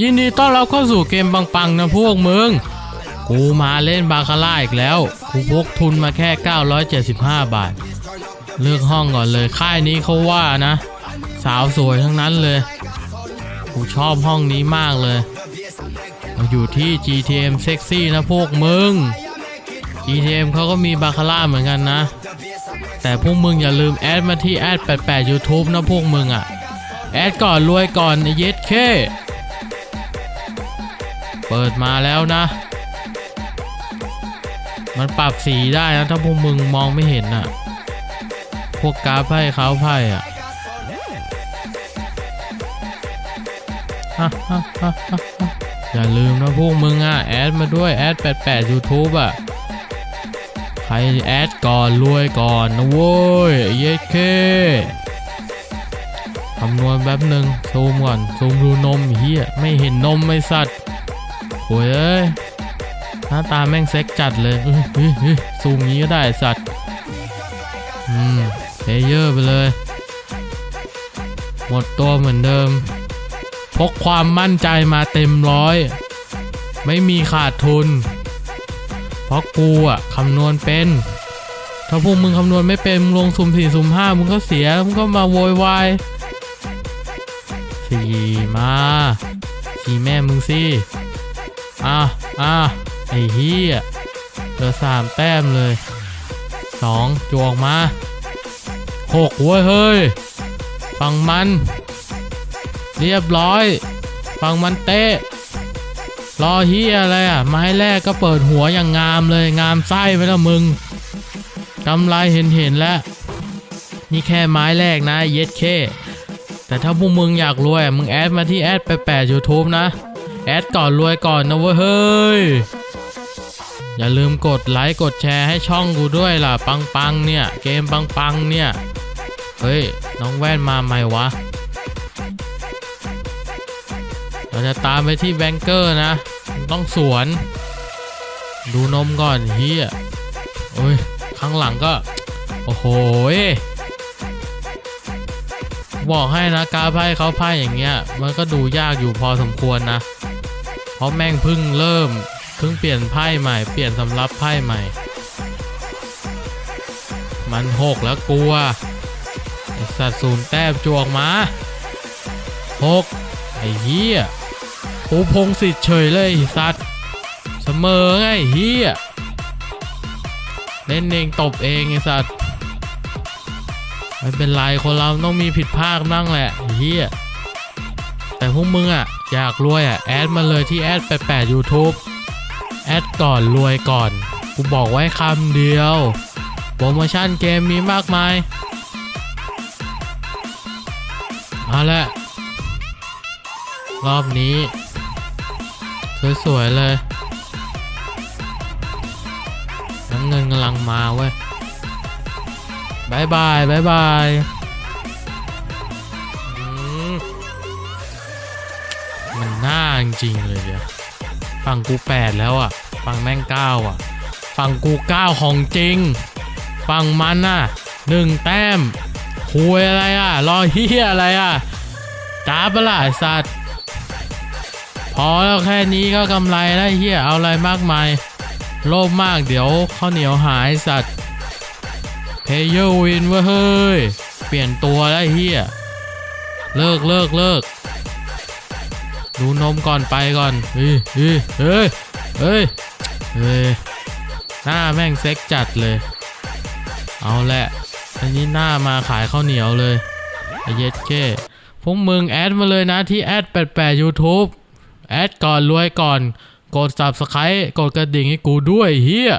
ยินดีต้อนรับเข้าสู่เกมปังๆนะพวกมึง กูมาเล่นบาคาร่าอีกแล้ว กูพกทุนมาแค่ 975 บาท เลือกห้องก่อนเลย ค่ายนี้เขาว่านะ สาวสวยทั้งนั้นเลย กูชอบห้องนี้มากเลยมาอยู่ที่ GTM Sexy นะพวกมึง GTM เขาก็มีบาคาร่าเหมือนกันนะ แต่พวกมึงอย่าลืมแอดมาที่แอด88 YouTube นะพวกมึงอะ่ะ แอดก่อนรวยก่อนไอ้เย็ดเค เปิดมาแล้วนะ มันปรับสีได้นะ ถ้าพวกมึงมองไม่เห็นอะ พวกกราฟไพ่เขาไพ่อะฮ่าฮ่าฮ่าฮ่าฮ่าอย่าลืมนะพวกมึงอะ แอดมาด้วย แอด88 YouTube อะ ใครแอดก่อนรวยก่อนนะโว้ยเย็ดเคคำนวณแป๊บหนึ่งซูมก่อนซูมดูนมเฮียไม่เห็นนมไม่สัตว์ โอ้ยเอ้ยหน้าตาแม่งเซ็กจัดเลยซูมงี้ก็ได้สัตว์ อืมเพลเยอร์ไปเลย หมดตัวเหมือนเดิม พกความมั่นใจมาเต็มร้อย ไม่มีขาดทุน เพราะกูอะคำนวณเป็น ถ้าพวกมึงคำนวณไม่เป็นมึงลงสุ่มสี่สุ่มห้ามึงก็เสีย มึงก็มาโวยวายสี่มาสี่แม่มึงสิ อะอะไอ้เฮียเหลือสามแต้มเลยสองจวกมาหกเว้ยเฮ้ยฟังมัน เรียบร้อยฟังมันเตะรอเฮียอะไรอะไม้แรกก็เปิดหัวอย่างงามเลยงามไส้ไปแล้วมึงกำไรเห็นเห็นแล้วนี่แค่ไม้แรกนะเย็ดเคแต่ถ้าพวกมึงอยากรวยอะมึงแอดมาที่แอดไปะแปด YouTube นะ แอดก่อนรวยก่อนนะเว้ยเฮ้ย อย่าลืมกดไลค์กดแชร์ให้ช่องกูด้วยล่ะ ปังปังเนี่ย เกมปังปังเนี่ย เฮ้ย น้องแว่นมาไหมวะ เราจะตามไปที่แบงเกอร์นะ ต้องสวน ดูนมก่อนเฮียโอ้ย ข้างหลังก็ โอ้โหบอกให้นะการไพ่เขาไพ่อย่างเงี้ย มันก็ดูยากอยู่พอสมควรนะ เพราะแม่งเพิ่งเริ่มเพิ่งเปลี่ยนไพ่ใหม่ เปลี่ยนสำรับไพ่ใหม่ มันหกแล้วกลัวไอสัตว์ศูนย์แต้มจวกมาหกไอ้เหี้ยปูพงศิษย์เฉยเลยสัตว์เสมอไงเหี้ยเล่นเองตบเองไอสัตว์ไม่เป็นไรคนเราต้องมีผิดพลาดบ้างแหละเหี้ยแต่พวกมึงอะ อยากรวยอะแอดมาเลยที่แอด88 YouTube แอดก่อนรวยก่อน กูบอกไว้คำเดียว โปรโมชั่นเกมมีมากมายเอาละรอบนี้ สวยๆเลยน้ำเงินกำลังมาเว้ยบายบายบายบาย มันน่าจริงๆเลยเดี๋ยวฝั่งกูแปดแล้วอะฝั่งแม่งเก้าอะฝั่งกูเก้าของจริงฝั่งมันอะหนึ่งแต้มคุยอะไรอะรอเฮียอะไรอะจ้าบละสัตว์ พอแล้วแค่นี้ก็กำไรแล้วเฮียเอาอะไรมากมาย โลภมากเดี๋ยวข้าวเหนียวหายสัตว์เพย์เยอร์วินเว้ยเฮ้ยเปลี่ยนตัวแล้วเฮียเลิกเลิกเลิก ดูนมก่อนไปก่อนเฮ้ยเฮ้ยเฮ้ยเฮ้ยเฮ้ยหน้าแม่งเซ็กจัดเลย เอาแหละ อันนี้หน้ามาขายข้าวเหนียวเลยไอเย็ดเก้พวกมึงแอดมาเลยนะที่แอด88 YouTube แอดก่อนรวยก่อน กด Subscribe กดกระดิ่งให้กูด้วยเฮีย